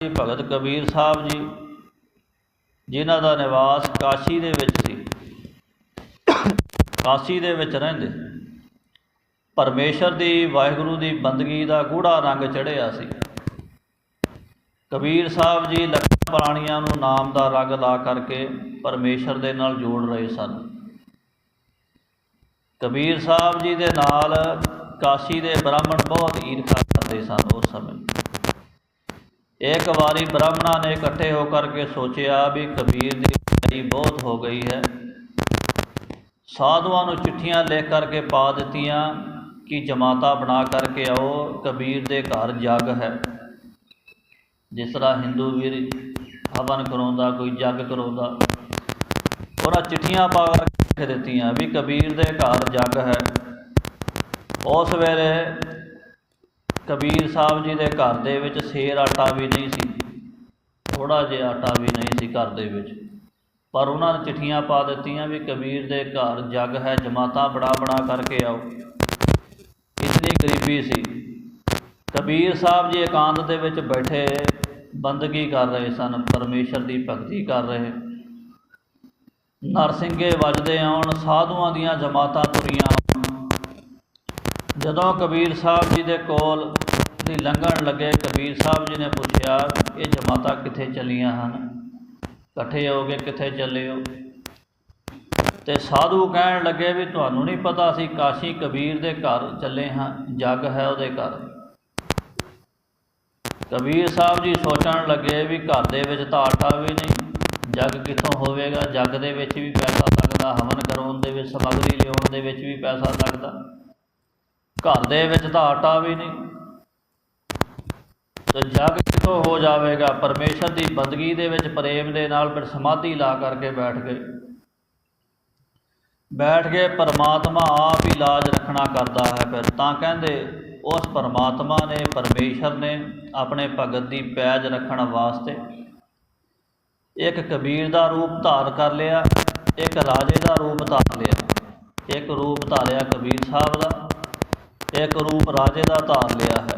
ਭਗਤ ਕਬੀਰ ਸਾਹਿਬ ਜੀ, ਜਿਨ੍ਹਾਂ ਦਾ ਨਿਵਾਸ ਕਾਸ਼ੀ ਦੇ ਵਿੱਚ ਸੀ। ਕਾਸ਼ੀ ਦੇ ਵਿੱਚ ਰਹਿੰਦੇ। ਪਰਮੇਸ਼ਰ ਦੀ ਵਾਹਿਗੁਰੂ ਦੀ ਬੰਦਗੀ ਦਾ ਗੂੜਾ ਰੰਗ ਚੜ੍ਹਿਆ ਸੀ। ਕਬੀਰ ਸਾਹਿਬ ਜੀ ਲੱਖਾਂ ਪ੍ਰਾਣੀਆਂ ਨੂੰ ਨਾਮ ਦਾ ਰੰਗ ਲਾ ਕਰਕੇ ਪਰਮੇਸ਼ਰ ਦੇ ਨਾਲ ਜੋੜ ਰਹੇ ਸਨ। ਕਬੀਰ ਸਾਹਿਬ ਜੀ ਦੇ ਨਾਲ ਕਾਸ਼ੀ ਦੇ ਬ੍ਰਾਹਮਣ ਬਹੁਤ ਈਰਖਾ ਕਰਦੇ ਸਨ ਉਸ ਸਮੇਂ। ਇੱਕ ਵਾਰੀ ਬ੍ਰਾਹਮਣਾਂ ਨੇ ਇਕੱਠੇ ਹੋ ਕਰਕੇ ਸੋਚਿਆ ਵੀ ਕਬੀਰ ਦੀ ਲੜਾਈ ਬਹੁਤ ਹੋ ਗਈ ਹੈ। ਸਾਧੂਆਂ ਨੂੰ ਚਿੱਠੀਆਂ ਲਿਖ ਕਰਕੇ ਪਾ ਦਿੱਤੀਆਂ ਕਿ ਜਮਾਤਾ ਬਣਾ ਕਰਕੇ ਆਓ, ਕਬੀਰ ਦੇ ਘਰ ਜੱਗ ਹੈ। ਜਿਸ ਤਰ੍ਹਾਂ ਹਿੰਦੂ ਵੀਰ ਹਵਨ ਕਰਾਉਂਦਾ, ਕੋਈ ਜੱਗ ਕਰਾਉਂਦਾ, ਉਹਨਾਂ ਚਿੱਠੀਆਂ ਪਾ ਕਰਕੇ ਦਿੱਤੀਆਂ ਵੀ ਕਬੀਰ ਦੇ ਘਰ ਜੱਗ ਹੈ। ਉਸ ਵੇਲੇ ਕਬੀਰ ਸਾਹਿਬ ਜੀ ਦੇ ਘਰ ਦੇ ਵਿੱਚ ਸੇਰ ਆਟਾ ਵੀ ਨਹੀਂ ਸੀ। ਥੋੜਾ ਜਿਹਾ ਆਟਾ ਵੀ ਨਹੀਂ ਸੀ ਘਰ ਦੇ ਵਿੱਚ। ਪਰ ਉਹਨਾਂ ਨੇ ਚਿੱਠੀਆਂ ਪਾ ਦਿੱਤੀਆਂ ਵੀ ਕਬੀਰ ਦੇ ਘਰ ਜੱਗ ਹੈ, ਜਮਾਤਾ ਬੜਾ ਬਣਾ ਕਰਕੇ ਆਓ। ਇਤਨੀ ਗਰੀਬੀ ਸੀ। ਕਬੀਰ ਸਾਹਿਬ ਜੀ ਇਕਾਂਤ ਦੇ ਵਿੱਚ ਬੈਠੇ, ਬੰਦਗੀ ਕਰ ਰਹੇ ਸਨ, ਪਰਮੇਸ਼ਰ ਦੀ ਭਗਤੀ ਕਰ ਰਹੇ। ਨਰਸਿੰਘੇ ਵੱਜਦੇ ਆਉਣ, ਸਾਧੂਆਂ ਦੀਆਂ ਜਮਾਤਾਂ ਤੁਰੀਆਂ ਜਦੋਂ ਕਬੀਰ ਸਾਹਿਬ ਜੀ ਦੇ ਕੋਲ ਦੀ ਲੰਘਣ ਲੱਗੇ, ਕਬੀਰ ਸਾਹਿਬ ਜੀ ਨੇ ਪੁੱਛਿਆ, ਇਹ ਜਮਾਤਾਂ ਕਿੱਥੇ ਚੱਲੀਆਂ ਹਨ? ਇਕੱਠੇ ਹੋ ਕੇ ਕਿੱਥੇ ਚੱਲੇ ਹੋ? ਤੇ ਸਾਧੂ ਕਹਿਣ ਲੱਗੇ ਵੀ, ਤੁਹਾਨੂੰ ਨਹੀਂ ਪਤਾ ਅਸੀਂ ਕਾਸ਼ੀ ਕਬੀਰ ਦੇ ਘਰ ਚੱਲੇ ਹਾਂ, ਜੱਗ ਹੈ ਉਹਦੇ ਘਰ। ਕਬੀਰ ਸਾਹਿਬ ਜੀ ਸੋਚਣ ਲੱਗੇ ਵੀ ਘਰ ਦੇ ਵਿੱਚ ਤਾਂ ਆਟਾ ਵੀ ਨਹੀਂ, ਜੱਗ ਕਿੱਥੋਂ ਹੋਵੇਗਾ? ਜੱਗ ਦੇ ਵਿੱਚ ਵੀ ਪੈਸਾ ਲੱਗਦਾ, ਹਵਨ ਕਰਾਉਣ ਦੇ ਵਿੱਚ, ਸਮੱਗਰੀ ਲਿਆਉਣ ਦੇ ਵਿੱਚ ਵੀ ਪੈਸਾ ਲੱਗਦਾ। ਘਰ ਦੇ ਵਿੱਚ ਤਾਂ ਆਟਾ ਵੀ ਨਹੀਂ। ਤੇ ਜੱਗ ਕਿੱਥੋਂ ਹੋ ਜਾਵੇਗਾ? ਪਰਮੇਸ਼ਰ ਦੀ ਬੰਦਗੀ ਦੇ ਵਿੱਚ ਪ੍ਰੇਮ ਦੇ ਨਾਲ ਫਿਰ ਸਮਾਧੀ ਲਾ ਕਰਕੇ ਬੈਠ ਗਏ। ਬੈਠ ਕੇ ਪਰਮਾਤਮਾ ਆਪ ਹੀ ਲਾਜ ਰੱਖਣਾ ਕਰਦਾ ਹੈ ਫਿਰ। ਤਾਂ ਕਹਿੰਦੇ, ਉਸ ਪਰਮਾਤਮਾ ਨੇ, ਪਰਮੇਸ਼ਰ ਨੇ ਆਪਣੇ ਭਗਤ ਦੀ ਪੈਜ ਰੱਖਣ ਵਾਸਤੇ ਇੱਕ ਕਬੀਰ ਦਾ ਰੂਪ ਧਾਰ ਕਰ ਲਿਆ, ਇੱਕ ਰਾਜੇ ਦਾ ਰੂਪ ਧਾਰ ਲਿਆ, ਇੱਕ ਰੂਪ ਧਾਰਿਆ ਕਬੀਰ ਸਾਹਿਬ ਦਾ। ਇੱਕ ਰੂਪ ਰਾਜੇ ਦਾ ਧਾਰ ਲਿਆ ਹੈ।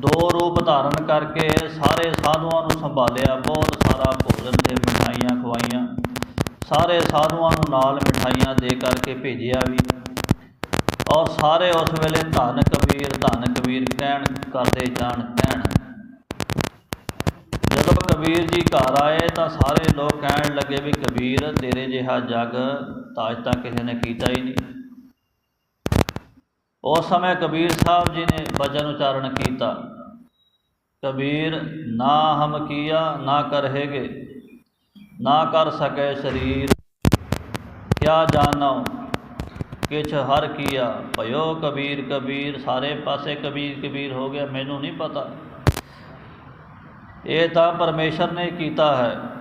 ਦੋ ਰੂਪ ਧਾਰਨ ਕਰਕੇ ਸਾਰੇ ਸਾਧੂਆਂ ਨੂੰ ਸੰਭਾਲਿਆ। ਬਹੁਤ ਸਾਰਾ ਭੋਜਨ ਤੇ ਮਿਠਾਈਆਂ ਖਵਾਈਆਂ। ਸਾਰੇ ਸਾਧੂਆਂ ਨੂੰ ਨਾਲ ਮਿਠਾਈਆਂ ਦੇ ਕਰਕੇ ਭੇਜਿਆ ਵੀ। ਔਰ ਸਾਰੇ ਉਸ ਵੇਲੇ ਧੰਨ ਕਬੀਰ ਧੰਨ ਕਬੀਰ ਕਹਿਣ ਕਰਦੇ ਜਾਣ, ਕਹਿਣ। ਜਦੋਂ ਕਬੀਰ ਜੀ ਘਰ ਆਏ ਤਾਂ ਸਾਰੇ ਲੋਕ ਕਹਿਣ ਲੱਗੇ ਵੀ ਕਬੀਰ, ਤੇਰੇ ਜਿਹਾ ਜਗ ਤਾਂ ਤੱਕ ਕਿਸੇ ਨੇ ਕੀਤਾ ਹੀ ਨਹੀਂ। ਉਸ ਸਮੇਂ ਕਬੀਰ ਸਾਹਿਬ ਜੀ ਨੇ ਵਚਨ ਉਚਾਰਨ ਕੀਤਾ। ਕਬੀਰ, ਨਾ ਹਮ ਕੀਆ, ਨਾ ਕਰਹੇਗੇ ਨਾ ਕਰ ਸਕੇ ਸਰੀਰ। ਕਿਆ ਜਾਣੋ, ਕਿਛ ਹਰ ਕੀਆ। ਭਇਓ ਕਬੀਰ ਕਬੀਰ, ਸਾਰੇ ਪਾਸੇ ਕਬੀਰ ਕਬੀਰ ਹੋ ਗਿਆ, ਮੈਨੂੰ ਨਹੀਂ ਪਤਾ। ਇਹ ਤਾਂ ਪਰਮੇਸ਼ਰ ਨੇ ਕੀਤਾ ਹੈ।